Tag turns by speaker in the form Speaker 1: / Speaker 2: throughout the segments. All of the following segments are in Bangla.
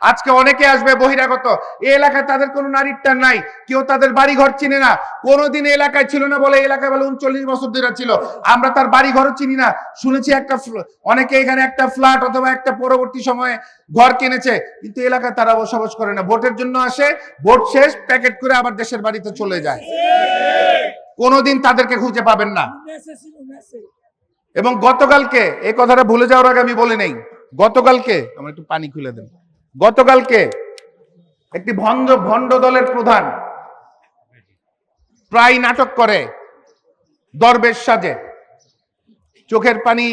Speaker 1: আজকে অনেকে আসবে বহিরাগত। এই এলাকায় তাদের কোনো নারীর টান নাই। কেউ তাদের বাড়ি ঘর চিনে না। কোনোদিন এলাকায় ছিল না বলে এলাকায় বলে উনচল্লিশ বছর ধরে ছিল। আমরা তার বাড়ি ঘরও চিনি না। শুনেছি একটা অনেকে এখানে একটা ফ্ল্যাট অথবা একটা পরবর্তী সময়ে ঘর কিনেছে। কিন্তু এলাকায় তারা বসবাস করে না। ভোটের জন্য আসে, ভোট শেষ, প্যাকেট করে আবার দেশের বাড়িতে চলে যায়। কোনোদিন তাদেরকে খুঁজে পাবেন না। এবং গতকালকে এই কথাটা ভুলে যাওয়ার আগে আমি বলে নেই। গতকালকে, আমার একটু পানি খুলে দেন। গতকালকে একটি ভণ্ড ভণ্ড দলের প্রধান প্রায় নাটক করে দরবেশ সাজে। চোখের পানি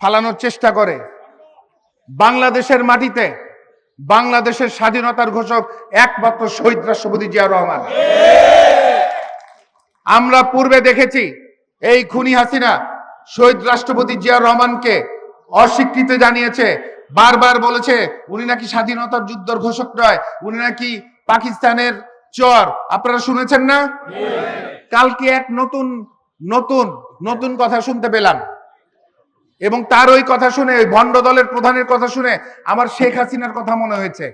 Speaker 1: ফালানোর চেষ্টা করে। বাংলাদেশের মাটিতে বাংলাদেশের স্বাধীনতার ঘোষক একমাত্র শহীদ রাষ্ট্রপতি জিয়া রহমান। আমরা পূর্বে দেখেছি এই খুনি হাসিনা শহীদ রাষ্ট্রপতি জিয়া রহমানকে অস্বীকৃতি জানিয়েছে বারবার বলেছে, উনি নাকি স্বাধীনতার যুদ্ধের ঘোষক নয়, উনি নাকি পাকিস্তানের চর। আপনারা শুনেছেন না? কালকে এক নতুন নতুন নতুন কথা শুনতে পেলাম। এবং তার ওই কথা শুনে, ওই ভণ্ড দলের প্রধানের কথা শুনে আমার শেখ হাসিনার কথা মনে হয়েছে।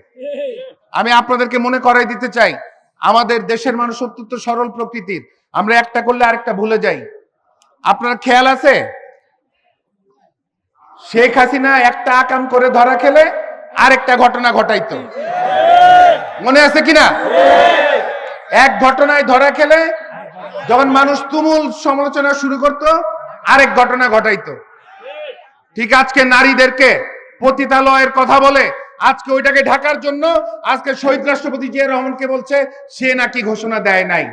Speaker 1: আমি আপনাদেরকে মনে করাই দিতে চাই, আমাদের দেশের মানুষ অত্যন্ত সরল প্রকৃতির। আমরা একটা করলে আরেকটা ভুলে যাই। আপনার খেয়াল আছে? শেখ হাসিনা একটা আকাম করে ধরা খেলে আরেকটা ঘটনা ঘটাইতো। মনে আছে কিনা? এক ঘটনায় ধরা খেলে যখন মানুষ তুমুল সমালোচনা শুরু করত, আরেক ঘটনা ঘটাইতো। ঠিক আজকে নারীদেরকে পতিতালয়ের কথা বলে, আজকে ওইটাকে ঢাকার জন্য আজকে শহীদ রাষ্ট্রপতি জিয়া রহমানকে বলছে, সে নাকি ঘোষণা দেয় নাই।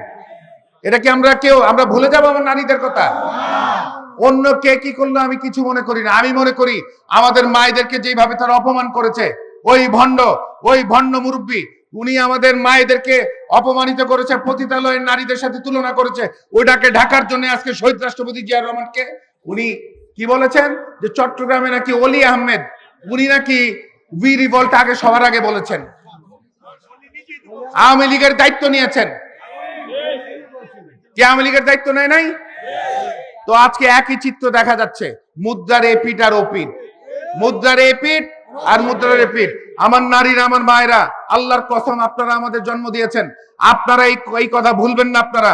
Speaker 1: এটা কি আমরা কেউ, আমরা ভুলে যাব আমার নারীদের কথা? অন্য কে কি করল আমি কিছু মনে করি না। আমি মনে করি আমাদের মায়েদেরকে যেভাবে তারা অপমান করেছে, ওই ভণ্ড ওই ভণ্ড মুরব্বী, উনি আমাদের মায়েদেরকে অপমানিত করেছে, পতিতালয়ের নারীদের সাথে তুলনা করেছে, ওইটাকে ঢাকার জন্য আজকে শহীদ রাষ্ট্রপতি জিয়া রহমানকে উনি কি বলেছেন? যে চট্টগ্রামে নাকি অলি আহমেদ, উনি নাকি উই রিভল্ট আগে সবার আগে বলেছেন। আওয়ামী লীগের দায়িত্ব নিয়েছেন। কে আওয়ামী লীগের দায়িত্ব নেয় নাই? তো আজকে একই চিত্র দেখা যাচ্ছে। মুদ্রার এপিট আর ওপিট মুদ্রার এপিট আর মুদ্রার এপিট আমার নারীরা, আমার মায়েরা, আল্লাহর কসম আপনারা আমাদের জন্ম দিয়েছেন। আপনারা এই কথা ভুলবেন না আপনারা।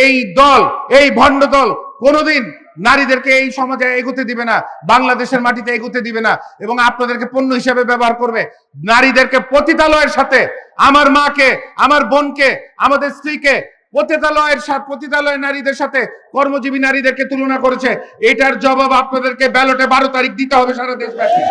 Speaker 1: এই দল, এই ভণ্ড দল কোনোদিন নারীদেরকে এই সমাজে এগোতে দিবে না, বাংলাদেশের মাটিতে এগোতে দিবে না এবং আপনাদেরকে পণ্য হিসেবে ব্যবহার করবে। নারীদেরকে পতিতালয়ের সাথে আমার মাকে, আমার বোনকে, আমাদের স্ত্রীকে পতিতালয়ের সাথে পতিতালয় নারীদের সাথে কর্মজীবী নারীদেরকে তুলনা করেছে। এটার জবাব আপনাদেরকে ব্যালটে বারো তারিখ দিতে হবে সারা দেশব্যাপী